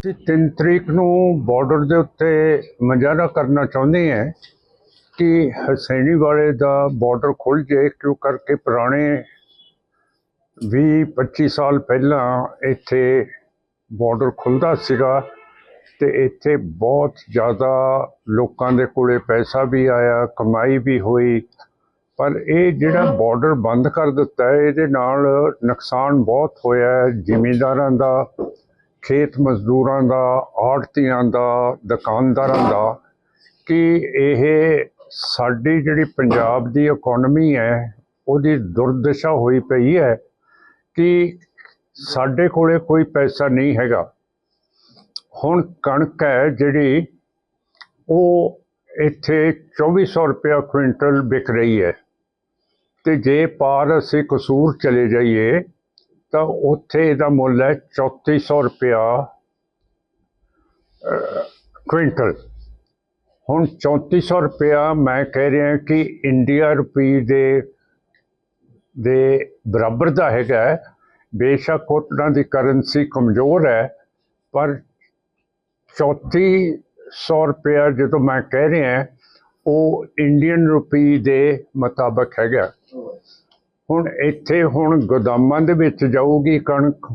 ਅਸੀਂ 3 ਤਰੀਕ ਨੂੰ ਬਾਰਡਰ ਦੇ ਉੱਤੇ ਮੁਜ਼ਾਹਰਾ ਕਰਨਾ ਚਾਹੁੰਦੇ ਹਾਂ ਕਿ ਹਸੈਣੀ ਵਾਲੇ ਦਾ ਬਾਰਡਰ ਖੁੱਲ ਜੇ ਕਿਉਂ ਕਰਕੇ ਪੁਰਾਣੇ 20 25 ਸਾਲ ਪਹਿਲਾਂ ਇੱਥੇ ਬਾਰਡਰ ਖੁੱਲਦਾ ਸੀਗਾ ਤੇ ਇੱਥੇ ਬਹੁਤ ਜ਼ਿਆਦਾ ਲੋਕਾਂ ਦੇ ਕੋਲੇ ਪੈਸਾ ਵੀ ਆਇਆ, ਕਮਾਈ ਵੀ ਹੋਈ। ਪਰ ਇਹ ਜਿਹੜਾ ਬਾਰਡਰ ਬੰਦ ਕਰ ਦਿੱਤਾ ਹੈ, ਇਹਦੇ ਨਾਲ ਨੁਕਸਾਨ ਬਹੁਤ ਹੋਇਆ ਹੈ, ਜ਼ਿਮੀਂਦਾਰਾਂ ਦਾ ਖੇਤ ਮਜ਼ਦੂਰਾਂ ਦਾ ਆੜਤੀਆਂ ਦਾ, ਦੁਕਾਨਦਾਰਾਂ ਦਾ ਕਿ ਇਹ ਸਾਡੀ ਜਿਹੜੀ ਪੰਜਾਬ ਦੀ ਇਕਨੋਮੀ ਹੈ, ਉਹਦੀ ਦੁਰਦਸ਼ਾ ਹੋਈ ਪਈ ਹੈ ਕਿ ਸਾਡੇ ਕੋਲੇ ਕੋਈ ਪੈਸਾ ਨਹੀਂ ਹੈਗਾ। ਹੁਣ ਕਣਕ ਹੈ ਜਿਹੜੀ, ਉਹ ਇੱਥੇ 2400 ਰੁਪਇਆ ਕੁਇੰਟਲ ਵਿਕ ਰਹੀ ਹੈ। ਤੇ ਜੇ ਪਾਰ ਅਸੀਂ ਕਸੂਰ ਚਲੇ ਜਾਈਏ ਤਾਂ ਉੱਥੇ ਇਹਦਾ ਮੁੱਲ ਹੈ 3400 ਰੁਪਇਆ ਕੁਇੰਟਲ ਹੁਣ 3400 ਰੁਪਇਆ ਮੈਂ ਕਹਿ ਰਿਹਾ ਕਿ ਇੰਡੀਆ ਰੁਪਈ ਦੇ ਦੇ ਬਰਾਬਰ ਦਾ ਹੈਗਾ ਬੇਸ਼ੱਕ ਉਹਨਾਂ ਦੀ ਕਰੰਸੀ ਕਮਜ਼ੋਰ ਹੈ, ਪਰ 3400 ਰੁਪਇਆ ਜਦੋਂ ਮੈਂ ਕਹਿ ਰਿਹਾ, ਉਹ ਇੰਡੀਅਨ ਰੁਪਈ ਦੇ ਮੁਤਾਬਕ ਹੈਗਾ। ਹੁਣ ਇੱਥੇ ਹੁਣ ਗੋਦਾਮਾਂ ਦੇ ਵਿੱਚ ਜਾਊਗੀ ਕਣਕ,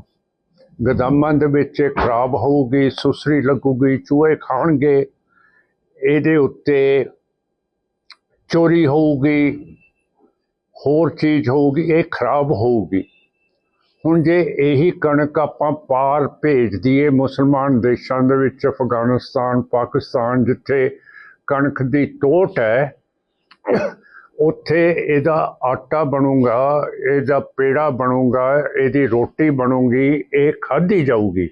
ਗੋਦਾਮਾਂ ਦੇ ਵਿੱਚ ਇਹ ਖਰਾਬ ਹੋਊਗੀ, ਸੁਸਰੀ ਲੱਗੂਗੀ, ਚੂਹੇ ਖਾਣਗੇ, ਇਹਦੇ ਉੱਤੇ ਚੋਰੀ ਹੋਊਗੀ, ਹੋਰ ਚੀਜ਼ ਹੋਊਗੀ, ਇਹ ਖਰਾਬ ਹੋਊਗੀ। ਹੁਣ ਜੇ ਇਹੀ ਕਣਕ ਆਪਾਂ ਪਾਰ ਭੇਜ ਦਈਏ ਮੁਸਲਮਾਨ ਦੇਸ਼ਾਂ ਦੇ ਵਿੱਚ, ਅਫਗਾਨਿਸਤਾਨ, ਪਾਕਿਸਤਾਨ, ਜਿੱਥੇ ਕਣਕ ਦੀ ਟੋਟ ਹੈ ਉੱਥੇ ਇਹਦਾ ਆਟਾ ਬਣੂਗਾ, ਇਹਦਾ ਪੇੜਾ ਬਣੂਗਾ, ਇਹਦੀ ਰੋਟੀ ਬਣੂਗੀ, ਇਹ ਖਾਧੀ ਜਾਊਗੀ।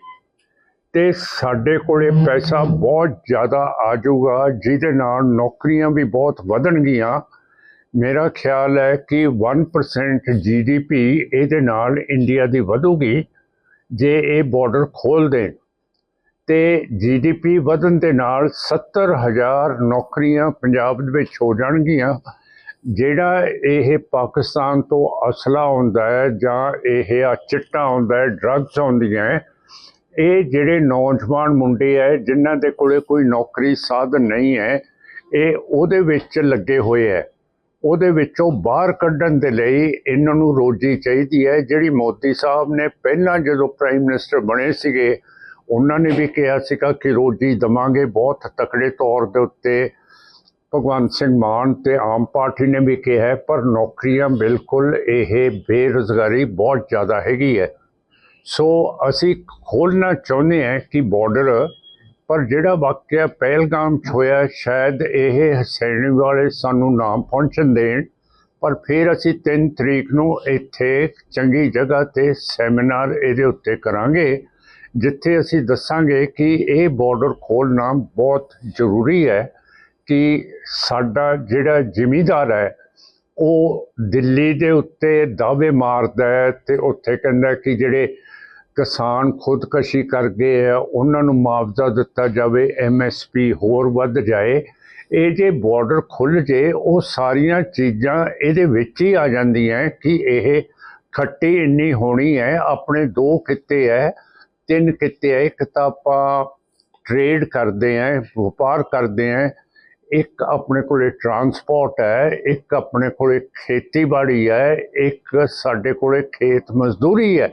ਤੇ ਸਾਡੇ ਕੋਲੇ ਪੈਸਾ ਬਹੁਤ ਜ਼ਿਆਦਾ ਆ ਜਾਊਗਾ, ਜਿਹਦੇ ਨਾਲ ਨੌਕਰੀਆਂ ਵੀ ਬਹੁਤ ਵਧਣਗੀਆਂ। ਮੇਰਾ ਖਿਆਲ ਹੈ ਕਿ 1% ਜੀਡੀਪੀ ਇਹਦੇ ਨਾਲ ਇੰਡੀਆ ਦੀ ਵਧੂਗੀ, ਜੇ ਇਹ ਬਾਰਡਰ ਖੋਲ ਦੇਣ। ਤੇ ਜੀਡੀਪੀ ਵਧਣ ਦੇ ਨਾਲ 70000 ਨੌਕਰੀਆਂ ਪੰਜਾਬ ਦੇ ਵਿੱਚ ਹੋ ਜਾਣਗੀਆਂ। ਜਿਹੜਾ ਇਹ ਪਾਕਿਸਤਾਨ ਤੋਂ ਅਸਲਾ ਆਉਂਦਾ ਹੈ ਜਾਂ ਇਹ ਆ ਚਿੱਟਾ ਆਉਂਦਾ ਹੈ ਡਰੱਗਸ ਆਉਂਦੀਆਂ ਹੈ, ਇਹ ਜਿਹੜੇ ਨੌਜਵਾਨ ਮੁੰਡੇ ਹੈ ਜਿਨ੍ਹਾਂ ਦੇ ਕੋਲੇ ਕੋਈ ਨੌਕਰੀ ਸਾਧਨ ਨਹੀਂ ਹੈ ਇਹ ਉਹਦੇ ਵਿੱਚ ਲੱਗੇ ਹੋਏ ਹੈ। ਉਹਦੇ ਵਿੱਚੋਂ ਬਾਹਰ ਕੱਢਣ ਦੇ ਲਈ ਇਹਨਾਂ ਨੂੰ ਰੋਜੀ ਚਾਹੀਦੀ ਹੈ। ਜਿਹੜੀ ਮੋਦੀ ਸਾਹਿਬ ਨੇ ਪਹਿਲਾਂ ਜਦੋਂ ਪ੍ਰਾਈਮ ਮਿਨਿਸਟਰ ਬਣੇ ਸੀਗੇ ਉਹਨਾਂ ਨੇ ਵੀ ਕਿਹਾ ਸੀਗਾ ਕਿ ਰੋਜੀ ਦਵਾਂਗੇ ਬਹੁਤ ਤਕੜੇ ਤੌਰ ਦੇ ਉੱਤੇ। ਭਗਵੰਤ ਸਿੰਘ ਮਾਨ ਤੇ ਆਮ ਪਾਰਟੀ ਨੇ ਵੀ ਕਿਹਾ ਹੈ, ਪਰ ਨੌਕਰੀਆਂ ਬਿਲਕੁਲ ਇਹ ਬੇਰੁਜ਼ਗਾਰੀ ਬਹੁਤ ਜ਼ਿਆਦਾ ਹੈਗੀ ਹੈ। ਸੋ ਅਸੀਂ ਖੋਲਣਾ ਚਾਹੁੰਦੇ ਹਾਂ ਕਿ ਬਾਰਡਰ ਪਰ ਜਿਹੜਾ ਵਾਕਿਆ ਪਹਿਲਗਾਮ 'ਚ ਹੋਇਆ ਸ਼ਾਇਦ ਇਹ ਹਸੈਣੀ ਵਾਲੇ ਸਾਨੂੰ ਨਾ ਪਹੁੰਚਣ ਦੇਣ ਪਰ ਫਿਰ ਅਸੀਂ 3 ਤਰੀਕ ਨੂੰ ਇੱਥੇ ਚੰਗੀ ਜਗ੍ਹਾ ਤੇ ਸੈਮੀਨਾਰ ਇਹਦੇ ਉੱਤੇ ਕਰਾਂਗੇ ਜਿੱਥੇ ਅਸੀਂ ਦੱਸਾਂਗੇ ਕਿ ਇਹ ਬਾਰਡਰ ਖੋਲਣਾ ਬਹੁਤ ਜ਼ਰੂਰੀ ਹੈ। ਕਿ ਸਾਡਾ ਜਿਹੜਾ ਜ਼ਿਮੀਦਾਰ ਹੈ, ਉਹ ਦਿੱਲੀ ਦੇ ਉੱਤੇ ਦਾਅਵੇ ਮਾਰਦਾ ਹੈ ਤੇ ਉੱਥੇ ਕਹਿੰਦਾ ਕਿ ਜਿਹੜੇ ਕਿਸਾਨ ਖੁਦਕਸ਼ੀ ਕਰ ਗਏ ਆ ਉਹਨਾਂ ਨੂੰ ਮੁਆਵਜ਼ਾ ਦਿੱਤਾ ਜਾਵੇ ਐਮਐਸਪੀ ਹੋਰ ਵੱਧ ਜਾਏ। ਇਹ ਜੇ ਬਾਰਡਰ ਖੁੱਲ ਜੇ, ਉਹ ਸਾਰੀਆਂ ਚੀਜ਼ਾਂ ਇਹਦੇ ਵਿੱਚ ਹੀ ਆ ਜਾਂਦੀਆਂ ਕਿ ਇਹ ਖੱਟੀ ਇੰਨੀ ਹੋਣੀ ਹੈ, ਆਪਣੇ ਦੋ ਕਿੱਤੇ ਹੈ, ਤਿੰਨ ਕਿੱਤੇ ਹੈ, ਇੱਕ ਤਾਂ ਆਪਾਂ ਟ੍ਰੇਡ ਕਰਦੇ ਆ ਵਪਾਰ ਕਰਦੇ ਆ ਇੱਕ ਆਪਣੇ ਕੋਲੇ ਟਰਾਂਸਪੋਰਟ ਹੈ, ਇੱਕ ਆਪਣੇ ਕੋਲੇ ਖੇਤੀਬਾੜੀ ਹੈ, ਇੱਕ ਸਾਡੇ ਕੋਲੇ ਖੇਤ ਮਜ਼ਦੂਰੀ ਹੈ।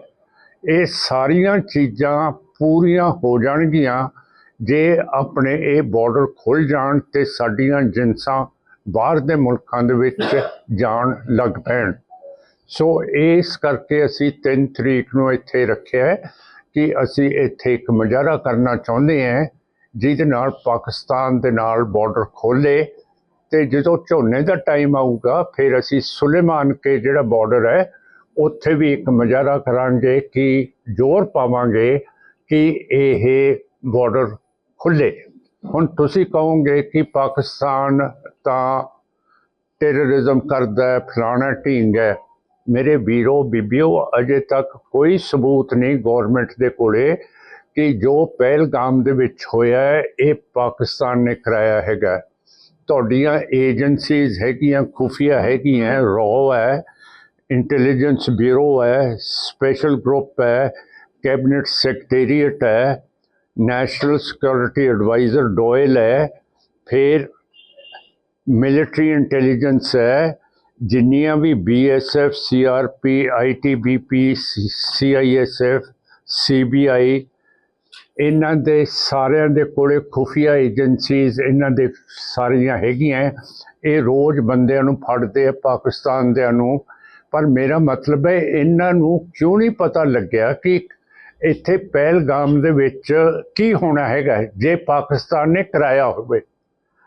ਇਹ ਸਾਰੀਆਂ ਚੀਜ਼ਾਂ ਪੂਰੀਆਂ ਹੋ ਜਾਣਗੀਆਂ ਜੇ ਆਪਣੇ ਇਹ ਬਾਰਡਰ ਖੁੱਲ ਜਾਣ ਤੇ ਸਾਡੀਆਂ ਜਿੰਸਾਂ ਬਾਹਰ ਦੇ ਮੁਲਕਾਂ ਦੇ ਵਿੱਚ ਜਾਣ ਲੱਗ ਪੈਣ। ਸੋ ਇਸ ਕਰਕੇ ਅਸੀਂ 3 ਤਰੀਕ ਨੂੰ ਇੱਥੇ ਰੱਖਿਆ ਹੈ ਕਿ ਅਸੀਂ ਇੱਥੇ ਇੱਕ ਮੁਜ਼ਾਹਰਾ ਕਰਨਾ ਚਾਹੁੰਦੇ ਹਾਂ ਜਿਹਦੇ ਨਾਲ ਪਾਕਿਸਤਾਨ ਦੇ ਨਾਲ ਬਾਰਡਰ ਖੋਲੇ ਤੇ ਜਦੋਂ ਝੋਨੇ ਦਾ ਟਾਈਮ ਆਊਗਾ, ਫਿਰ ਅਸੀਂ ਸੁਲੇਮਾਨ ਕੇ ਜਿਹੜਾ ਬਾਰਡਰ ਹੈ, ਉੱਥੇ ਵੀ ਇੱਕ ਮੁਜ਼ਾਹਰਾ ਕਰਾਂਗੇ ਕਿ ਜ਼ੋਰ ਪਾਵਾਂਗੇ ਕਿ ਇਹ ਬਾਰਡਰ ਖੁੱਲੇ ਹੁਣ ਤੁਸੀਂ ਕਹੋਗੇ ਕਿ ਪਾਕਿਸਤਾਨ ਤਾਂ ਟੈਰਰਿਜ਼ਮ ਕਰਦਾ ਹੈ, ਫਲਾਣਾ ਢੀਂਗ ਹੈ। ਮੇਰੇ ਵੀਰੋ, ਬੀਬੀਓ, ਅਜੇ ਤੱਕ ਕੋਈ ਸਬੂਤ ਨਹੀਂ ਗਵਰਨਮੈਂਟ ਦੇ ਕੋਲੇ ਕਿ ਜੋ ਪਹਿਲਗਾਮ ਦੇ ਵਿੱਚ ਹੋਇਆ ਹੈ ਇਹ ਪਾਕਿਸਤਾਨ ਨੇ ਕਰਾਇਆ ਹੈਗਾ ਤੁਹਾਡੀਆਂ ਏਜੰਸੀਜ਼ ਹੈਗੀਆਂ ਖੁਫੀਆ ਹੈਗੀਆਂ ਰੋ ਹੈ ਇੰਟੈਲੀਜੈਂਸ ਬਿਊਰੋ ਹੈ ਸਪੈਸ਼ਲ ਗਰੁੱਪ ਹੈ ਕੈਬਨਿਟ ਸੈਕਟਰੀਏਟ ਹੈ ਨੈਸ਼ਨਲ ਸਿਕਿਉਰਿਟੀ ਐਡਵਾਈਜ਼ਰ ਡੋਇਲ ਹੈ ਫਿਰ ਮਿਲਟਰੀ ਇੰਟੈਲੀਜੈਂਸ ਹੈ ਜਿੰਨੀਆਂ ਵੀ BSF CRP ITBP CISF CBI ਇਹਨਾਂ ਦੇ ਸਾਰਿਆਂ ਦੇ ਕੋਲੇ ਖੁਫੀਆ ਏਜੰਸੀਜ਼ ਇਹਨਾਂ ਦੇ ਸਾਰੀਆਂ ਹੈਗੀਆਂ ਇਹ ਰੋਜ਼ ਬੰਦਿਆਂ ਨੂੰ ਫੜਦੇ ਆ, ਪਾਕਿਸਤਾਨ ਦਿਆਂ ਨੂੰ। ਪਰ ਮੇਰਾ ਮਤਲਬ ਹੈ ਇਹਨਾਂ ਨੂੰ ਕਿਉਂ ਨਹੀਂ ਪਤਾ ਲੱਗਿਆ ਕਿ ਇੱਥੇ ਪਹਿਲਗਾਮ ਦੇ ਵਿੱਚ ਕੀ ਹੋਣਾ ਹੈਗਾ ਜੇ ਪਾਕਿਸਤਾਨ ਨੇ ਕਰਾਇਆ ਹੋਵੇ।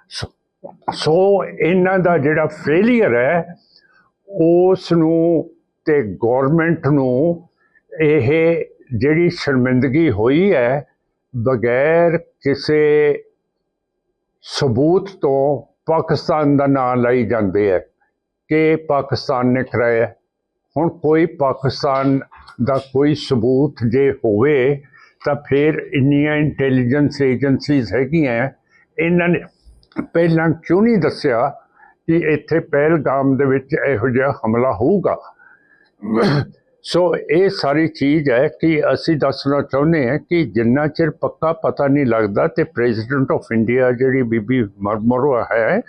ਸੋ- ਸੋ ਇਹਨਾਂ ਦਾ ਜਿਹੜਾ ਫੇਲਿਅਰ ਹੈ ਉਸ ਨੂੰ ਤੇ ਗਵਰਨਮੈਂਟ ਨੂੰ ਇਹ ਜਿਹੜੀ ਸ਼ਰਮਿੰਦਗੀ ਹੋਈ ਹੈ ਬਗੈਰ ਕਿਸੇ ਸਬੂਤ ਤੋਂ ਪਾਕਿਸਤਾਨ ਦਾ ਨਾਂ ਲਈ ਜਾਂਦੇ ਹੈ ਕਿ ਪਾਕਿਸਤਾਨ ਨੇ ਕਰਾਇਆ ਹੁਣ ਕੋਈ ਪਾਕਿਸਤਾਨ ਦਾ ਕੋਈ ਸਬੂਤ ਜੇ ਹੋਵੇ, ਤਾਂ ਫਿਰ ਇੰਨੀਆਂ ਇੰਟੈਲੀਜੈਂਸ ਏਜੰਸੀਜ਼ ਹੈਗੀਆਂ ਇਹਨਾਂ ਨੇ ਪਹਿਲਾਂ ਕਿਉਂ ਨਹੀਂ ਦੱਸਿਆ ਕਿ ਇੱਥੇ ਪਹਿਲਗਾਮ ਦੇ ਵਿੱਚ ਇਹੋ ਜਿਹਾ ਹਮਲਾ ਹੋਊਗਾ? ਸੋ ਇਹ ਸਾਰੀ ਚੀਜ਼ ਹੈ ਕਿ ਅਸੀਂ ਦੱਸਣਾ ਚਾਹੁੰਦੇ ਹਾਂ ਕਿ ਜਿੰਨਾ ਚਿਰ ਪੱਕਾ ਪਤਾ ਨਹੀਂ ਲੱਗਦਾ ਤੇ ਪ੍ਰੈਜ਼ੀਡੈਂਟ ਆਫ ਇੰਡੀਆ ਜਿਹੜੀ ਬੀਬੀ ਮਰਮਰੋ ਹੈ,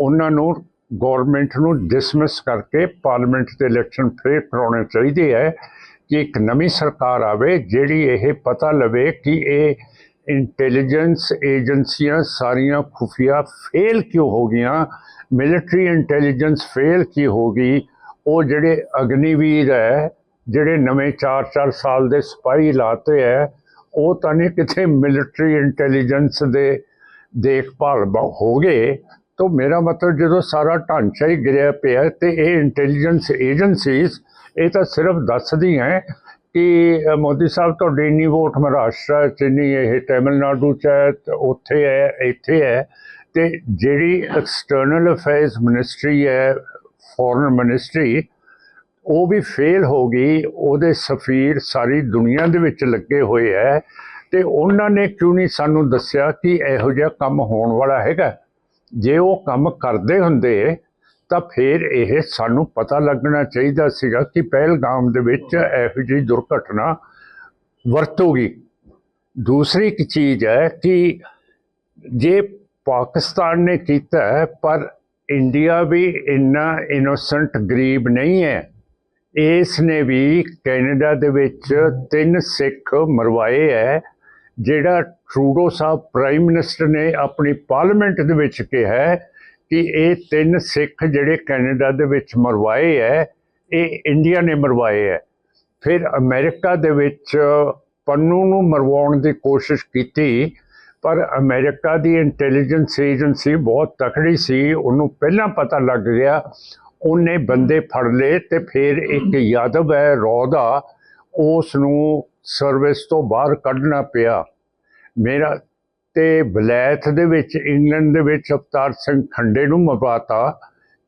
ਉਹਨਾਂ ਨੂੰ ਗਵਰਨਮੈਂਟ ਨੂੰ ਡਿਸਮਿਸ ਕਰਕੇ ਪਾਰਲੀਮੈਂਟ ਦੇ ਇਲੈਕਸ਼ਨ ਫੇਰ ਕਰਾਉਣੇ ਚਾਹੀਦੇ ਹੈ ਕਿ ਇੱਕ ਨਵੀਂ ਸਰਕਾਰ ਆਵੇ ਜਿਹੜੀ ਇਹ ਪਤਾ ਲਵੇ ਕਿ ਇਹ ਇੰਟੈਲੀਜੈਂਸ ਏਜੰਸੀਆਂ ਸਾਰੀਆਂ ਖੁਫੀਆ ਫੇਲ ਕਿਉਂ ਹੋ ਗਈਆਂ ਮਿਲਟਰੀ ਇੰਟੈਲੀਜੈਂਸ ਫੇਲ ਕੀ ਹੋ ਗਈ ਉਹ ਜਿਹੜੇ ਅਗਨੀਵੀਰ ਹੈ, ਜਿਹੜੇ ਨਵੇਂ 4-4 ਸਾਲ ਦੇ ਸਿਪਾਹੀ ਲਾਤੇ ਹੈ, ਉਹ ਤਾਂ ਨਹੀਂ ਕਿਤੇ ਮਿਲਟਰੀ ਇੰਟੈਲੀਜੈਂਸ ਦੇ ਦੇਖਭਾਲ ਹੋ ਗਏ। ਤਾਂ ਮੇਰਾ ਮਤਲਬ ਜਦੋਂ ਸਾਰਾ ਢਾਂਚਾ ਹੀ ਗਿਰਿਆ ਪਿਆ ਤੇ ਇਹ ਇੰਟੈਲੀਜੈਂਸ ਏਜੰਸੀਜ਼ ਇਹ ਤਾਂ ਸਿਰਫ ਦੱਸਦੀਆਂ ਹੈ ਕਿ ਮੋਦੀ ਸਾਹਿਬ ਤੁਹਾਡੀ ਇੰਨੀ ਵੋਟ ਮਹਾਰਾਸ਼ਟਰ ਚ, ਇੰਨੀ ਇਹ ਤਾਮਿਲਨਾਡੂ ਚ ਹੈ ਉੱਥੇ ਹੈ, ਇੱਥੇ ਹੈ। ਤੇ ਜਿਹੜੀ ਐਕਸਟਰਨਲ ਅਫੇਅਰਸ ਮਿਨਿਸਟਰੀ ਹੈ ਫੋਰਨ ਮਿਨਿਸਟਰੀ ਉਹ ਵੀ ਫੇਲ ਹੋ ਗਈ, ਉਹਦੇ ਸਫੀਰ ਸਾਰੀ ਦੁਨੀਆ ਦੇ ਵਿੱਚ ਲੱਗੇ ਹੋਏ ਹੈ ਤੇ ਉਹਨਾਂ ਨੇ ਕਿਉਂ ਨਹੀਂ ਸਾਨੂੰ ਦੱਸਿਆ ਕਿ ਇਹੋ ਜਿਹਾ ਕੰਮ ਹੋਣ ਵਾਲਾ ਹੈਗਾ? ਜੇ ਉਹ ਕੰਮ ਕਰਦੇ ਹੁੰਦੇ, ਤਾਂ ਫਿਰ ਇਹ ਸਾਨੂੰ ਪਤਾ ਲੱਗਣਾ ਚਾਹੀਦਾ ਸੀਗਾ ਕਿ ਪਹਿਲਗਾਮ ਦੇ ਵਿੱਚ ਇਹੋ ਜਿਹੀ ਦੁਰਘਟਨਾ ਵਰਤੋਗੀ। ਦੂਸਰੀ ਇੱਕ ਚੀਜ਼ ਹੈ ਕਿ ਜੇ ਪਾਕਿਸਤਾਨ ਨੇ ਕੀਤਾ ਪਰ ਇੰਡੀਆ ਵੀ ਇੰਨਾ ਇਨੋਸੈਂਟ ਗਰੀਬ ਨਹੀਂ ਹੈ। ਇਸ ਨੇ ਵੀ ਕੈਨੇਡਾ ਦੇ ਵਿੱਚ ਤਿੰਨ ਸਿੱਖ ਮਰਵਾਏ ਹੈ, ਜਿਹੜਾ ਟਰੂਡੋ ਸਾਹਿਬ ਪ੍ਰਾਈਮ ਮਿਨਿਸਟਰ ਨੇ ਆਪਣੀ ਪਾਰਲੀਮੈਂਟ ਦੇ ਵਿੱਚ ਕਿਹਾ ਕਿ ਇਹ ਤਿੰਨ ਸਿੱਖ ਜਿਹੜੇ ਕੈਨੇਡਾ ਦੇ ਵਿੱਚ ਮਰਵਾਏ ਹੈ, ਇਹ ਇੰਡੀਆ ਨੇ ਮਰਵਾਏ ਹੈ। ਫਿਰ ਅਮਰੀਕਾ ਦੇ ਵਿੱਚ ਪੰਨੂ ਨੂੰ ਮਰਵਾਉਣ ਦੀ ਕੋਸ਼ਿਸ਼ ਕੀਤੀ ਪਰ ਅਮਰੀਕਾ ਦੀ ਇੰਟੈਲੀਜੈਂਸ ਏਜੰਸੀ ਬਹੁਤ ਤਕੜੀ ਸੀ, ਉਹਨੂੰ ਪਹਿਲਾਂ ਪਤਾ ਲੱਗ ਗਿਆ, ਉਹਨੇ ਬੰਦੇ ਫੜ ਲਏ ਤੇ ਫਿਰ ਇੱਕ ਯਾਦਵ ਹੈ ਰੌ ਦਾ ਉਸ ਨੂੰ ਸਰਵਿਸ ਤੋਂ ਬਾਹਰ ਕੱਢਣਾ ਪਿਆ। ਮੇਰਾ ਤੇ ਵਲੈਤ ਦੇ ਵਿੱਚ, ਇੰਗਲੈਂਡ ਦੇ ਵਿੱਚ ਅਵਤਾਰ ਸਿੰਘ ਖੰਡੇ ਨੂੰ ਮਰਵਾਤਾ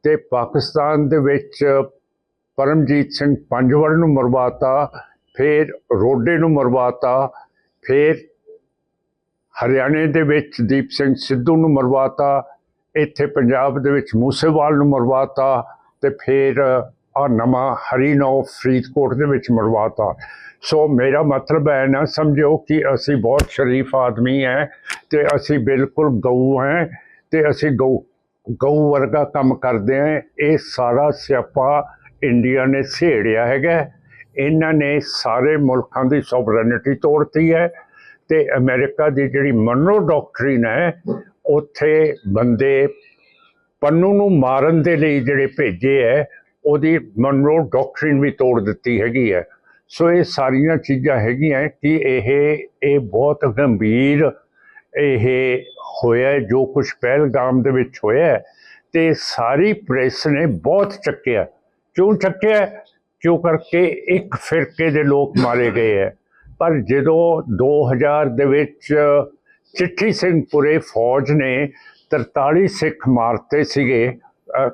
ਤੇ ਪਾਕਿਸਤਾਨ ਦੇ ਵਿੱਚ ਪਰਮਜੀਤ ਸਿੰਘ ਪੰਜਵੜ ਨੂੰ ਮਰਵਾਤਾ, ਫਿਰ ਰੋਡੇ ਨੂੰ ਮਰਵਾਤਾ, ਫਿਰ ਹਰਿਆਣੇ ਦੇ ਵਿੱਚ ਦੀਪ ਸਿੰਘ ਸਿੱਧੂ ਨੂੰ ਮਰਵਾਤਾ, ਇੱਥੇ ਪੰਜਾਬ ਦੇ ਵਿੱਚ ਮੂਸੇਵਾਲ ਨੂੰ ਮਰਵਾਤਾ ਤੇ ਫਿਰ ਆ ਨਵਾਂ ਹਰੀਨੋ ਫਰੀਦਕੋਟ ਦੇ ਵਿੱਚ ਮਰਵਾਤਾ। ਸੋ ਮੇਰਾ ਮਤਲਬ ਹੈ ਨਾ ਸਮਝੋ ਕਿ ਅਸੀਂ ਬਹੁਤ ਸ਼ਰੀਫ ਆਦਮੀ ਹੈ ਤੇ ਅਸੀਂ ਬਿਲਕੁਲ ਗਊ ਹੈ ਤੇ ਅਸੀਂ ਗਊ ਗਊ ਵਰਗਾ ਕੰਮ ਕਰਦੇ ਹਾਂ। ਇਹ ਸਾਰਾ ਸਿਆਪਾ ਇੰਡੀਆ ਨੇ ਛੇੜਿਆ ਹੈਗਾ। ਇਹਨਾਂ ਨੇ ਸਾਰੇ ਮੁਲਕਾਂ ਦੀ ਸੋਵਰਨਿਟੀ ਤੋੜਤੀ ਹੈ। ਤੇ ਅਮਰੀਕਾ ਦੀ ਜਿਹੜੀ ਮਨੋ ਡਾਕਟਰੀਨ ਹੈ ਉੱਥੇ ਬੰਦੇ ਪੰਨੂ ਨੂੰ ਮਾਰਨ ਦੇ ਲਈ ਜਿਹੜੇ ਭੇਜੇ ਹੈ ਉਹਦੀ ਮਨੋ ਡਾਕਟਰੀਨ ਵੀ ਤੋੜ ਦਿੱਤੀ ਹੈਗੀ ਹੈ। ਸੋ ਇਹ ਸਾਰੀਆਂ ਚੀਜ਼ਾਂ ਹੈਗੀਆਂ ਕਿ ਇਹ ਇਹ ਬਹੁਤ ਗੰਭੀਰ ਇਹ ਹੋਇਆ ਜੋ ਕੁਝ ਪਹਿਲਗਾਮ ਦੇ ਵਿੱਚ ਹੋਇਆ ਹੈ, ਤੇ ਸਾਰੀ ਪ੍ਰੈਸ ਨੇ ਬਹੁਤ ਚੱਕਿਆ। ਕਿਉਂ ਚੱਕਿਆ? ਕਿਉਂ ਕਰਕੇ ਇੱਕ ਫਿਰਕੇ ਦੇ ਲੋਕ ਮਾਰੇ ਗਏ ਹੈ। ਪਰ ਜਦੋਂ 2000 ਦੇ ਵਿੱਚ ਚਿੱਠੀ ਸਿੰਘਪੁਰੇ ਫੌਜ ਨੇ 43 ਸਿੱਖ ਮਾਰਤੇ ਸੀਗੇ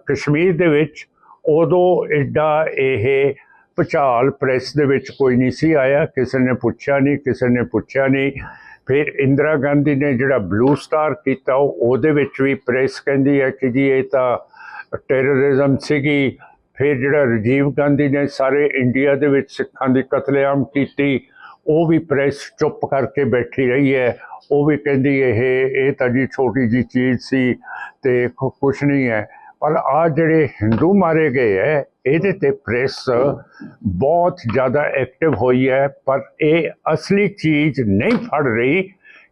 ਕਸ਼ਮੀਰ ਦੇ ਵਿੱਚ, ਉਦੋਂ ਐਡਾ ਇਹ ਭੁਚਾਲ ਪ੍ਰੈਸ ਦੇ ਵਿੱਚ ਕੋਈ ਨਹੀਂ ਸੀ ਆਇਆ, ਕਿਸੇ ਨੇ ਪੁੱਛਿਆ ਨਹੀਂ, ਕਿਸੇ ਨੇ ਪੁੱਛਿਆ ਨਹੀਂ। ਫਿਰ ਇੰਦਰਾ ਗਾਂਧੀ ਨੇ ਜਿਹੜਾ ਬਲੂ ਸਟਾਰ ਕੀਤਾ, ਉਹਦੇ ਵਿੱਚ ਵੀ ਪ੍ਰੈਸ ਕਹਿੰਦੀ ਹੈ ਕਿ ਜੀ ਇਹ ਤਾਂ ਟੈਰਰਿਜ਼ਮ ਸੀਗੀ। ਫਿਰ ਜਿਹੜਾ ਰਾਜੀਵ ਗਾਂਧੀ ਨੇ ਸਾਰੇ ਇੰਡੀਆ ਦੇ ਵਿੱਚ ਸਿੱਖਾਂ ਦੀ ਕਤਲੇਆਮ ਕੀਤੀ ਉਹ ਵੀ ਪ੍ਰੈਸ ਚੁੱਪ ਕਰਕੇ ਬੈਠੀ ਰਹੀ ਹੈ। ਉਹ ਵੀ ਕਹਿੰਦੀ ਇਹ ਇਹ ਤਾਂ ਜੀ ਛੋਟੀ ਜੀ ਚੀਜ਼ ਸੀ ਤੇ ਕੁਛ ਨਹੀਂ ਹੈ। ਪਰ ਆ ਜਿਹੜੇ ਹਿੰਦੂ ਮਾਰੇ ਗਏ ਹੈ, ਇਹਦੇ ਤੇ ਪ੍ਰੈਸ ਬਹੁਤ ਜ਼ਿਆਦਾ ਐਕਟਿਵ ਹੋਈ ਹੈ। ਪਰ ਇਹ ਅਸਲੀ ਚੀਜ਼ ਨਹੀਂ ਫੜ ਰਹੀ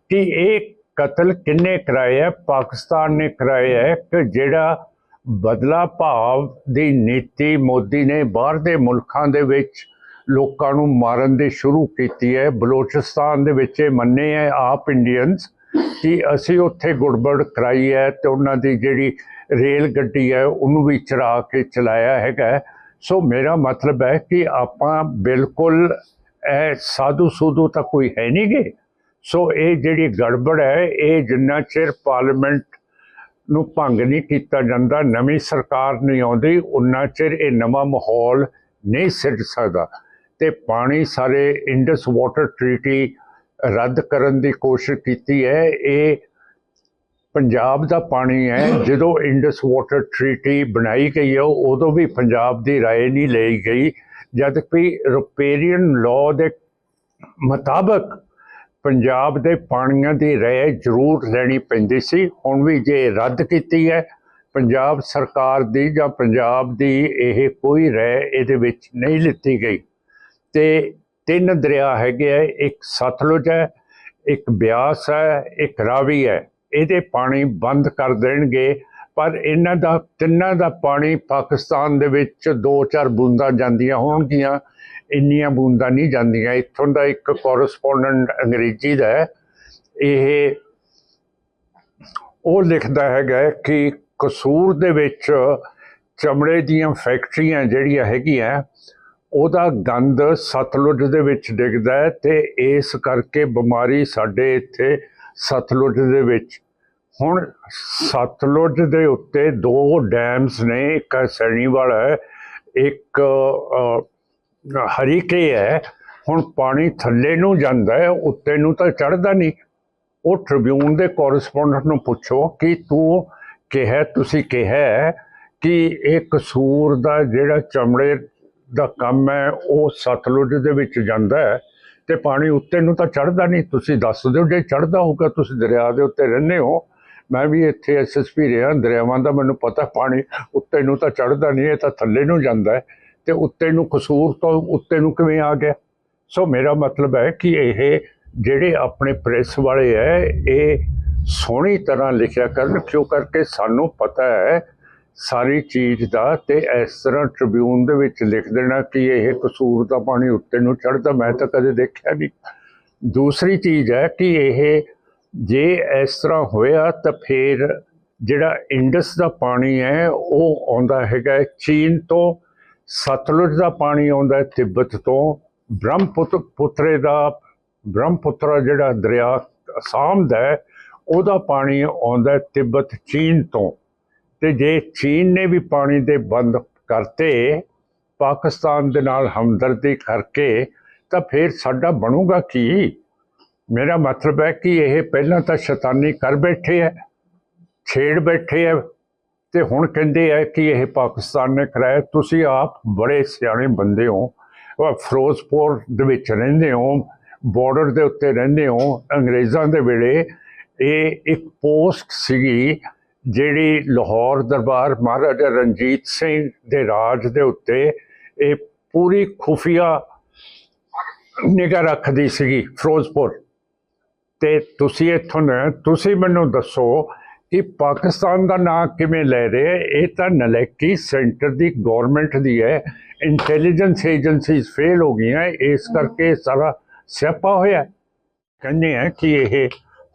ਕਿ ਇਹ ਕਤਲ ਕਿੰਨੇ ਕਰਾਏ ਹੈ, ਪਾਕਿਸਤਾਨ ਨੇ ਕਰਾਏ ਹੈ ਕਿ ਜਿਹੜਾ ਬਦਲਾ ਭਾਵ ਦੀ ਨੀਤੀ ਮੋਦੀ ਨੇ ਬਾਹਰ ਦੇ ਮੁਲਕਾਂ ਦੇ ਵਿੱਚ ਲੋਕਾਂ ਨੂੰ ਮਾਰਨ ਦੀ ਸ਼ੁਰੂ ਕੀਤੀ ਹੈ। ਬਲੋਚਿਸਤਾਨ ਦੇ ਵਿੱਚ ਇਹ ਮੰਨੇ ਹੈ ਆਪ ਇੰਡੀਅਨਸ ਕਿ ਅਸੀਂ ਉੱਥੇ ਗੁੜਬੜ ਕਰਾਈ ਹੈ ਤੇ ਉਹਨਾਂ ਦੀ ਜਿਹੜੀ ਰੇਲ ਗੱਡੀ ਹੈ ਉਹਨੂੰ ਵੀ ਚਰਾ ਕੇ ਚਲਾਇਆ ਹੈਗਾ ਸੋ ਮੇਰਾ ਮਤਲਬ ਹੈ ਕਿ ਆਪਾਂ ਬਿਲਕੁਲ ਇਹ ਸਾਧੂ ਸੂਧੂ ਤਾਂ ਕੋਈ ਹੈ ਨਹੀਂ ਗੇ। ਸੋ ਇਹ ਜਿਹੜੀ ਗੜਬੜ ਹੈ, ਇਹ ਜਿੰਨਾ ਚਿਰ ਪਾਰਲੀਮੈਂਟ ਨੂੰ ਭੰਗ ਨਹੀਂ ਕੀਤਾ ਜਾਂਦਾ, ਨਵੀਂ ਸਰਕਾਰ ਨਹੀਂ ਆਉਂਦੀ, ਉਨਾ ਚਿਰ ਇਹ ਨਵਾਂ ਮਾਹੌਲ ਨਹੀਂ ਸਿਰਜ ਸਕਦਾ। ਤੇ ਪਾਣੀ ਸਾਰੇ ਇੰਡਸ ਵਾਟਰ ਟ੍ਰੀਟੀ ਰੱਦ ਕਰਨ ਦੀ ਕੋਸ਼ਿਸ਼ ਕੀਤੀ ਹੈ ਇਹ ਪੰਜਾਬ ਦਾ ਪਾਣੀ ਹੈ ਜਦੋਂ ਇੰਡਸ ਵਾਟਰ ਟ੍ਰੀਟੀ ਬਣਾਈ ਗਈ ਹੈ ਉਦੋਂ ਵੀ ਪੰਜਾਬ ਦੀ رائے ਨਹੀਂ ਲਈ ਗਈ ਜਦ ਕਿ ਰੁਪੇਰੀਅਨ ਲਾਅ ਦੇ ਮੁਤਾਬਕ ਪੰਜਾਬ ਦੇ ਪਾਣੀਆਂ ਦੀ ਰਾਏ ਜ਼ਰੂਰ ਲੈਣੀ ਪੈਂਦੀ ਸੀ ਹੁਣ ਵੀ ਜੇ ਰੱਦ ਕੀਤੀ ਹੈ ਪੰਜਾਬ ਸਰਕਾਰ ਦੀ ਜਾਂ ਪੰਜਾਬ ਦੀ ਇਹ ਕੋਈ ਰਾਏ ਇਹਦੇ ਵਿੱਚ ਨਹੀਂ ਲਿੱਤੀ ਗਈ ਤੇ ਤਿੰਨ ਦਰਿਆ ਹੈਗੇ ਆ, ਇੱਕ ਸਤਲੁਜ ਹੈ, ਇੱਕ ਬਿਆਸ ਹੈ, ਇੱਕ ਰਾਵੀ ਹੈ। ਇਹਦੇ ਪਾਣੀ ਬੰਦ ਕਰ ਦੇਣਗੇ, ਪਰ ਇਹਨਾਂ ਦਾ, ਤਿੰਨਾਂ ਦਾ ਪਾਣੀ ਪਾਕਿਸਤਾਨ ਦੇ ਵਿੱਚ ਦੋ ਚਾਰ ਬੂੰਦਾਂ ਜਾਂਦੀਆਂ ਹੋਣਗੀਆਂ। ਇੰਨੀਆਂ ਬੂੰਦਾਂ ਨਹੀਂ ਜਾਂਦੀਆਂ। ਇੱਥੋਂ ਦਾ ਇੱਕ ਕੋਰਸਪੋਂਡੈਂਟ ਅੰਗਰੇਜ਼ੀ ਦਾ ਇਹ, ਉਹ ਲਿਖਦਾ ਹੈਗਾ ਕਿ ਕਸੂਰ ਦੇ ਵਿੱਚ ਚਮੜੇ ਦੀਆਂ ਫੈਕਟਰੀਆਂ ਜਿਹੜੀਆਂ ਹੈਗੀਆਂ ਉਹਦਾ ਗੰਦ ਸਤਲੁਜ ਦੇ ਵਿੱਚ ਡਿੱਗਦਾ ਹੈ ਤੇ ਇਸ ਕਰਕੇ ਬਿਮਾਰੀ ਸਾਡੇ ਇੱਥੇ ਸਤਲੁਜ ਦੇ ਵਿੱਚ। ਹੁਣ ਸਤਲੁਜ ਦੇ ਉੱਤੇ ਦੋ ਡੈਮਸ ਨੇ, ਇੱਕ ਸੈਣੀ ਵਾਲਾ ਹੈ, ਇੱਕ ਹਰੀਕੇ ਹੈ। ਹੁਣ ਪਾਣੀ ਥੱਲੇ ਨੂੰ ਜਾਂਦਾ ਹੈ, ਉੱਤੇ ਨੂੰ ਤਾਂ ਚੜਦਾ ਨਹੀਂ। ਉਹ ਟ੍ਰਿਬਿਊਨ ਦੇ ਕੋਰਸਪੋਂਡੈਂਟ ਨੂੰ ਪੁੱਛੋ ਕਿ ਤੂੰ ਕਿਹਾ, ਤੁਸੀਂ ਕਿਹਾ ਕਿ ਇਹ ਕਸੂਰ ਦਾ ਜਿਹੜਾ ਚਮੜੇ ਦਾ ਕੰਮ ਹੈ, ਉਹ ਸਤਲੁਜ ਦੇ ਵਿੱਚ ਜਾਂਦਾ ਹੈ ਤੇ ਪਾਣੀ ਉੱਤੇ ਨੂੰ ਤਾਂ ਚੜਦਾ ਨਹੀਂ। ਤੁਸੀਂ ਦੱਸ ਦਿਓ, ਜੇ ਚੜਦਾ ਹੋਊਗਾ, ਤੁਸੀਂ ਦਰਿਆ ਦੇ ਉੱਤੇ ਰਹਿੰਦੇ ਹੋ। ਮੈਂ ਵੀ ਇੱਥੇ ਐਸਐਸਪੀ ਰਿਹਾ, ਦਰਿਆਵਾਂ ਦਾ ਮੈਨੂੰ ਪਤਾ, ਪਾਣੀ ਉੱਤੇ ਨੂੰ ਤਾਂ ਚੜਦਾ ਨਹੀਂ, ਇਹ ਤਾਂ ਥੱਲੇ ਨੂੰ ਜਾਂਦਾ ਹੈ ਤੇ ਉੱਤੇ ਨੂੰ ਕਸੂਰ ਤੋਂ ਉੱਤੇ ਨੂੰ ਕਿਵੇਂ ਆ ਗਿਆ? ਸੋ ਮੇਰਾ ਮਤਲਬ ਹੈ ਕਿ ਇਹ ਜਿਹੜੇ ਆਪਣੇ ਪ੍ਰੈਸ ਵਾਲੇ ਹੈ, ਇਹ ਸੋਹਣੀ ਤਰ੍ਹਾਂ ਲਿਖਿਆ ਕਰਨ, ਕਿਉਂ ਕਰਕੇ ਸਾਨੂੰ ਪਤਾ ਹੈ ਸਾਰੀ ਚੀਜ਼ ਦਾ ਤੇ ਇਸ ਤਰ੍ਹਾਂ ਟ੍ਰਿਬਿਊਨ ਦੇ ਵਿੱਚ ਲਿਖ ਦੇਣਾ ਕਿ ਇਹ ਕਸੂਰ ਦਾ ਪਾਣੀ ਉੱਤੇ ਨੂੰ ਚੜਦਾ ਮੈਂ ਤਾਂ ਕਦੇ ਦੇਖਿਆ ਨਹੀਂ। ਦੂਸਰੀ ਚੀਜ਼ ਹੈ ਕਿ ਇਹ ਜੇ ਇਸ ਤਰ੍ਹਾਂ ਹੋਇਆ ਤਾਂ ਫਿਰ ਜਿਹੜਾ ਇੰਡਸ ਦਾ ਪਾਣੀ ਹੈ, ਉਹ ਆਉਂਦਾ ਹੈਗਾ ਚੀਨ ਤੋਂ, ਸਤਲੁਜ ਦਾ ਪਾਣੀ ਆਉਂਦਾ ਤਿੱਬਤ ਤੋਂ ਬ੍ਰਹਮਪੁੱਤਰ ਪੁੱਤਰੇ ਦਾ, ਬ੍ਰਹਮਪੁੱਤਰਾ ਜਿਹੜਾ ਦਰਿਆ ਅਸਾਮ ਦਾ ਉਹਦਾ ਪਾਣੀ ਆਉਂਦਾ ਤਿੱਬਤ, ਚੀਨ ਤੋਂ। ਤੇ ਜੇ ਚੀਨ ਨੇ ਵੀ ਪਾਣੀ ਦੇ ਬੰਦ ਕਰਤੇ, ਪਾਕਿਸਤਾਨ ਦੇ ਨਾਲ ਹਮਦਰਦੀ ਕਰਕੇ, ਤਾਂ ਫਿਰ ਸਾਡਾ ਬਣੂਗਾ ਕੀ? ਮੇਰਾ ਮਤਲਬ ਹੈ ਕਿ ਇਹ ਪਹਿਲਾਂ ਤਾਂ ਸ਼ੈਤਾਨੀ ਕਰ ਬੈਠੇ ਹੈ ਛੇੜ ਬੈਠੇ ਹੈ ਤੇ ਹੁਣ ਕਹਿੰਦੇ ਆ ਕਿ ਇਹ ਪਾਕਿਸਤਾਨ ਨੇ ਕਰਾਇਆ। ਤੁਸੀਂ ਆਪ ਬੜੇ ਸਿਆਣੇ ਬੰਦੇ ਹੋ ਫਿਰੋਜ਼ਪੁਰ ਦੇ ਵਿੱਚ ਰਹਿੰਦੇ ਹੋ ਬਾਰਡਰ ਦੇ ਉੱਤੇ ਰਹਿੰਦੇ ਹੋ, ਅੰਗਰੇਜ਼ਾਂ ਦੇ ਵੇਲੇ। ਇਹ ਇੱਕ ਪੋਸਟ ਸੀਗੀ ਜਿਹੜੀ ਲਾਹੌਰ ਦਰਬਾਰ ਮਹਾਰਾਜਾ ਰਣਜੀਤ ਸਿੰਘ ਦੇ ਰਾਜ ਦੇ ਉੱਤੇ ਇਹ ਪੂਰੀ ਖੁਫੀਆ ਨਿਗਾਹ ਰੱਖਦੀ ਸੀਗੀ ਫਿਰੋਜ਼ਪੁਰ। ਤੇ ਤੁਸੀਂ ਇੱਥੋਂ ਤੁਸੀਂ ਮੈਨੂੰ ਦੱਸੋ ਕਿ ਪਾਕਿਸਤਾਨ ਦਾ ਨਾਂ ਕਿਵੇਂ ਲੈ ਰਹੇ ਇਹ ਤਾਂ ਨਲੈਕੀ ਸੈਂਟਰ ਦੀ ਗਵਰਨਮੈਂਟ ਦੀ ਹੈ। ਇੰਟੈਲੀਜੈਂਸ ਏਜੰਸੀਜ਼ ਫੇਲ ਹੋ ਗਈਆਂ, ਇਸ ਕਰਕੇ ਸਾਰਾ ਸਿਆਪਾ ਹੋਇਆ। ਕਹਿੰਦੇ ਆ ਕਿ ਇਹ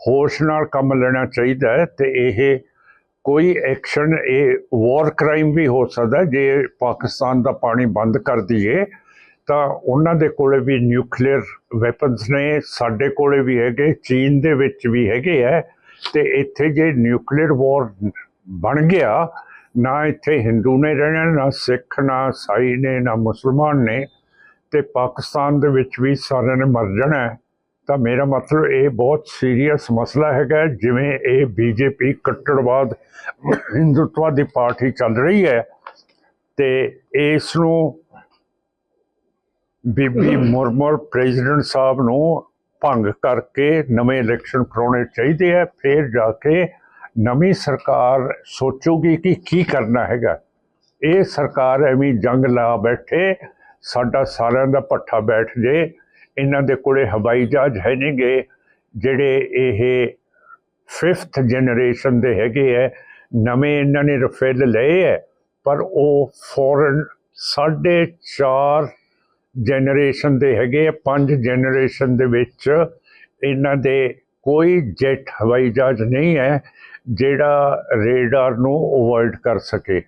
ਹੋਸ਼ ਨਾਲ ਕੰਮ ਲੈਣਾ ਚਾਹੀਦਾ ਹੈ ਤੇ ਇਹ ਕੋਈ ਐਕਸ਼ਨ ਇਹ ਵਾਰ ਕ੍ਰਾਈਮ ਵੀ ਹੋ ਸਕਦਾ ਜੇ ਪਾਕਿਸਤਾਨ ਦਾ ਪਾਣੀ ਬੰਦ ਕਰ ਦਈਏ, ਤਾਂ ਉਹਨਾਂ ਦੇ ਕੋਲੇ ਵੀ ਨਿਊਕਲੀਅਰ ਵੈਪਨਸ ਨੇ, ਸਾਡੇ ਕੋਲੇ ਵੀ ਹੈਗੇ, ਚੀਨ ਦੇ ਵਿੱਚ ਵੀ ਹੈਗੇ ਆ। ਤੇ ਇੱਥੇ ਜੇ ਨਿਊਕਲੀਅਰ ਵਾਰ ਬਣ ਗਿਆ, ਨਾ ਇੱਥੇ ਹਿੰਦੂ ਨੇ ਰਹਿਣਾ, ਨਾ ਸਿੱਖ, ਨਾ ਸਾਈ ਨੇ, ਨਾ ਮੁਸਲਮਾਨ ਨੇ, ਤੇ ਪਾਕਿਸਤਾਨ ਦੇ ਵਿੱਚ ਵੀ ਸਾਰਿਆਂ ਨੇ ਮਰ ਜਾਣਾ ਤਾਂ ਮੇਰਾ ਮਤਲਬ ਇਹ ਬਹੁਤ ਸੀਰੀਅਸ ਮਸਲਾ ਹੈਗਾ ਜਿਵੇਂ ਇਹ ਬੀਜੇਪੀ ਕੱਟੜਵਾਦ ਹਿੰਦੂਤਵ ਦੀ ਪਾਰਟੀ ਚੱਲ ਰਹੀ ਹੈ ਤੇ ਇਸ ਨੂੰ ਬੀਬੀ ਮੁਰਮੁਰ ਪ੍ਰੈਜ਼ੀਡੈਂਟ ਸਾਹਿਬ ਨੂੰ ਭੰਗ ਕਰਕੇ ਨਵੇਂ ਇਲੈਕਸ਼ਨ ਕਰਾਉਣੇ ਚਾਹੀਦੇ ਆ ਫਿਰ ਜਾ ਕੇ ਨਵੀਂ ਸਰਕਾਰ ਸੋਚੂਗੀ ਕਿ ਕੀ ਕਰਨਾ ਹੈਗਾ। ਇਹ ਸਰਕਾਰ ਐਵੇਂ ਜੰਗ ਲਾ ਬੈਠੇ ਸਾਡਾ ਸਾਰਿਆਂ ਦਾ ਪੱਠਾ ਬੈਠ ਜੇ ਇਹਨਾਂ ਦੇ ਕੋਲੇ ਹਵਾਈ ਜਹਾਜ਼ ਹੈ ਨਹੀਂ ਨਹੀਂਗੇ ਜਿਹੜੇ ਇਹ ਫਿਫਥ ਜਨਰੇਸ਼ਨ ਦੇ ਹੈਗੇ ਹੈ ਨਵੇਂ ਇਹਨਾਂ ਨੇ ਰਫੇਲ ਲਏ ਹੈ ਪਰ ਉਹ ਫੋਰਨ ਸਾਢੇ ਚਾਰ ਜਨਰੇਸ਼ਨ ਦੇ ਹੈਗੇ ਆ ਪੰਜ ਜਨਰੇਸ਼ਨ ਦੇ ਵਿੱਚ ਇਹਨਾਂ ਦੇ ਕੋਈ ਜੈਟ ਹਵਾਈ ਜਹਾਜ਼ ਨਹੀਂ ਹੈ ਜਿਹੜਾ ਰੇਡਾਰ ਨੂੰ ਅਵੋਇਡ ਕਰ ਸਕੇ।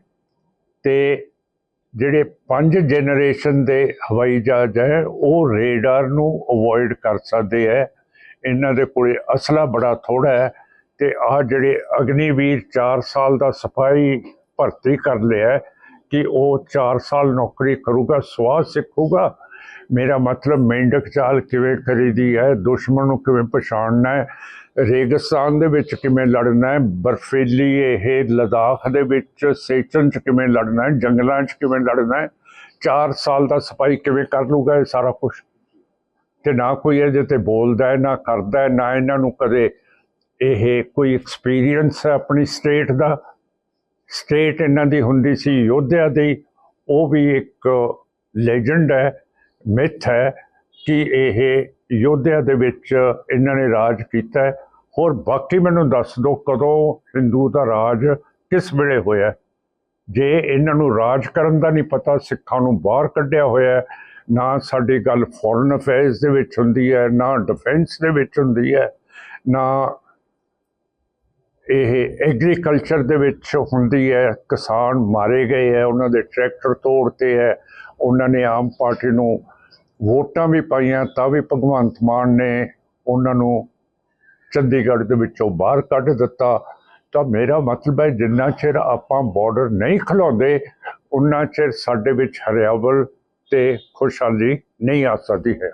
ਤੇ ਜਿਹੜੇ ਪੰਜ ਜਨਰੇਸ਼ਨ ਦੇ ਹਵਾਈ ਜਹਾਜ਼ ਹੈ, ਉਹ ਰੇਡਾਰ ਨੂੰ ਅਵੋਇਡ ਕਰ ਸਕਦੇ ਹੈ। ਇਹਨਾਂ ਦੇ ਕੋਲੇ ਅਸਲਾ ਬੜਾ ਥੋੜਾ ਹੈ ਤੇ ਆ ਜਿਹੜੇ ਅਗਨੀਵੀਰ 4 ਸਾਲ ਦਾ ਸਫ਼ਾਈ ਭਰਤੀ ਕਰ ਲਿਆ ਹੈ ਕਿ ਉਹ 4 ਸਾਲ ਨੌਕਰੀ ਕਰੂਗਾ ਸਵਾਦ ਸਿੱਖੂਗਾ ਮੇਰਾ ਮਤਲਬ ਮੇਂਢਕ ਚਾਲ ਕਿਵੇਂ ਕਰੀਦੀ ਹੈ, ਦੁਸ਼ਮਣ ਨੂੰ ਕਿਵੇਂ ਪਛਾਣਨਾ ਹੈ, ਰੇਗਿਸਤਾਨ ਦੇ ਵਿੱਚ ਕਿਵੇਂ ਲੜਨਾ ਹੈ, ਬਰਫੀਲੀ ਇਹ ਲਦਾਖ ਦੇ ਵਿੱਚ ਸੇਚਨ ਚ ਕਿਵੇਂ ਲੜਨਾ ਹੈ, ਜੰਗਲਾਂ 'ਚ ਕਿਵੇਂ ਲੜਨਾ ਹੈ 4 ਸਾਲ ਦਾ ਸਿਪਾਹੀ ਕਿਵੇਂ ਕਰ ਲੂਗਾ ਇਹ ਸਾਰਾ ਕੁਝ ਤੇ ਨਾ ਕੋਈ ਇਹਦੇ ਤੇ ਬੋਲਦਾ ਹੈ, ਨਾ ਕਰਦਾ ਹੈ, ਨਾ ਇਹਨਾਂ ਨੂੰ ਕਦੇ ਇਹ ਕੋਈ ਐਕਸਪੀਰੀਅੰਸ ਹੈ ਆਪਣੀ ਸਟੇਟ ਦਾ? ਸਟੇਟ ਇਹਨਾਂ ਦੀ ਹੁੰਦੀ ਸੀ ਯੋਧਿਆ ਦੀ, ਉਹ ਵੀ ਇੱਕ ਲੈਜੈਂਡ ਹੈ। ਮਿੱਥ ਹੈ ਕਿ ਇਹ ਯੋਧਿਆ ਦੇ ਵਿੱਚ ਇਹਨਾਂ ਨੇ ਰਾਜ ਕੀਤਾ ਹੋਰ ਬਾਕੀ ਮੈਨੂੰ ਦੱਸ ਦਿਓ ਕਦੋਂ ਹਿੰਦੂ ਦਾ ਰਾਜ ਕਿਸ ਵੇਲੇ ਹੋਇਆ ਜੇ ਇਹਨਾਂ ਨੂੰ ਰਾਜ ਕਰਨ ਦਾ ਨਹੀਂ ਪਤਾ, ਸਿੱਖਾਂ ਨੂੰ ਬਾਹਰ ਕੱਢਿਆ ਹੋਇਆ ਨਾ ਸਾਡੀ ਗੱਲ ਫੋਰਨ ਅਫੇਅਰਸ ਦੇ ਵਿੱਚ ਹੁੰਦੀ ਹੈ, ਨਾ ਡਿਫੈਂਸ ਦੇ ਵਿੱਚ ਹੁੰਦੀ ਹੈ, ਨਾ ਇਹ ਐਗਰੀਕਲਚਰ ਦੇ ਵਿੱਚ ਹੁੰਦੀ ਹੈ। ਕਿਸਾਨ ਮਾਰੇ ਗਏ ਹੈ, ਉਹਨਾਂ ਦੇ ਟਰੈਕਟਰ ਤੋੜਤੇ ਹੈ, ਉਹਨਾਂ ਨੇ ਆਮ ਪਾਰਟੀ ਨੂੰ ਵੋਟਾਂ ਵੀ ਪਾਈਆਂ, ਤਾਂ ਵੀ ਭਗਵੰਤ ਮਾਨ ਨੇ ਉਹਨਾਂ ਨੂੰ ਚੰਡੀਗੜ੍ਹ ਦੇ ਵਿੱਚੋਂ ਬਾਹਰ ਕੱਢ ਦਿੱਤਾ। ਤਾਂ ਮੇਰਾ ਮਤਲਬ ਹੈ, ਜਿੰਨਾ ਚਿਰ ਆਪਾਂ ਬਾਰਡਰ ਨਹੀਂ ਖਲਾਉਂਦੇ, ਉਨਾ ਚਿਰ ਸਾਡੇ ਵਿੱਚ ਹਰਿਆਵਲ ਤੇ ਖੁਸ਼ਹਾਲੀ ਨਹੀਂ ਆ ਸਕਦੀ ਹੈ।